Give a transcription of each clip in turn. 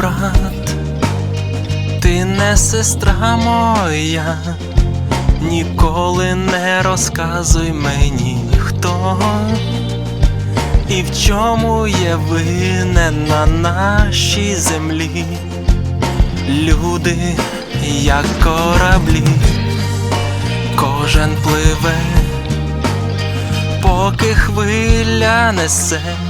брат, ти не сестра моя, ніколи не розказуй мені ніхто, і в чому є винен на нашій землі, люди, як кораблі, кожен пливе, поки хвиля несе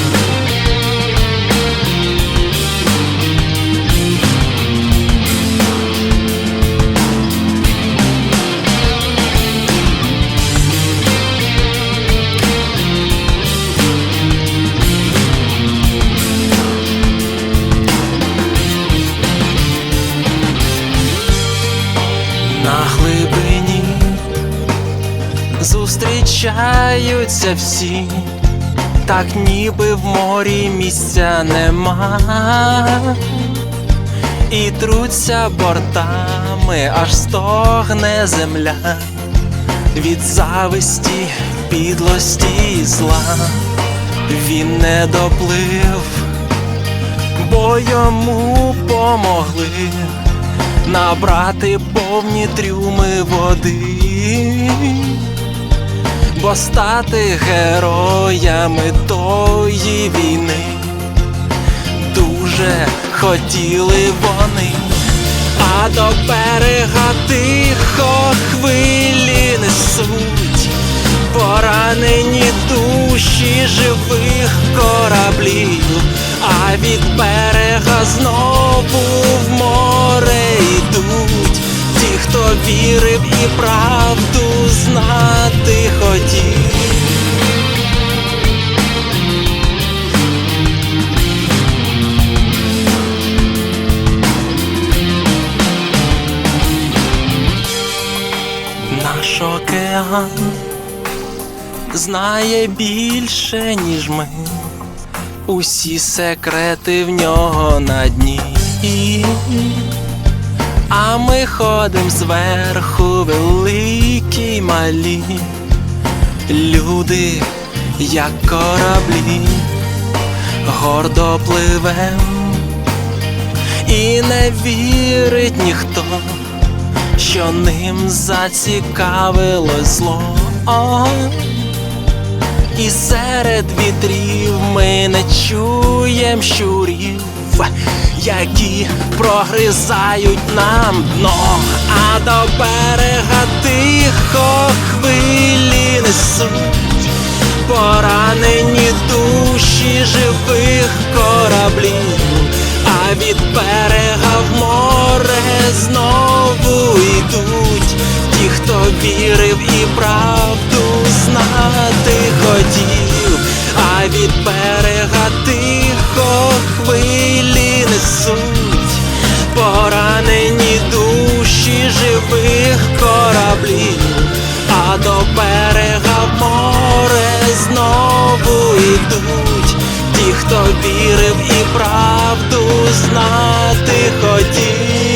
Зустрічаються всі, так ніби в морі місця нема, і труться бортами, аж стогне земля. Від зависті, підлості і зла. Він не доплив, бо йому помогли. Набрати повні трюми води, бо стати героями тої війни. Дуже хотіли вони, а до берега тихо хвилі несуть. Поранені душі живих кораблів, а від берега знову в море йдуть. Ті, хто вірив і правду знати хотів. Наш океан знає більше, ніж ми. Усі секрети в нього на дні. А ми ходим зверху великі малі. Люди, як кораблі, гордо пливем, і не вірить ніхто, що ним зацікавилось зло. І серед вітрів ми не чуєм щурів, які прогризають нам дно, а до берега тихо хвилі несуть поранені душі живих кораблів, а від берега в море знову йдуть. Ті, хто вірив і правду знати хотів, а від берега тихо хвилі несуть. Поранені душі живих кораблів, а до берега хто вірив і правду знати хотів.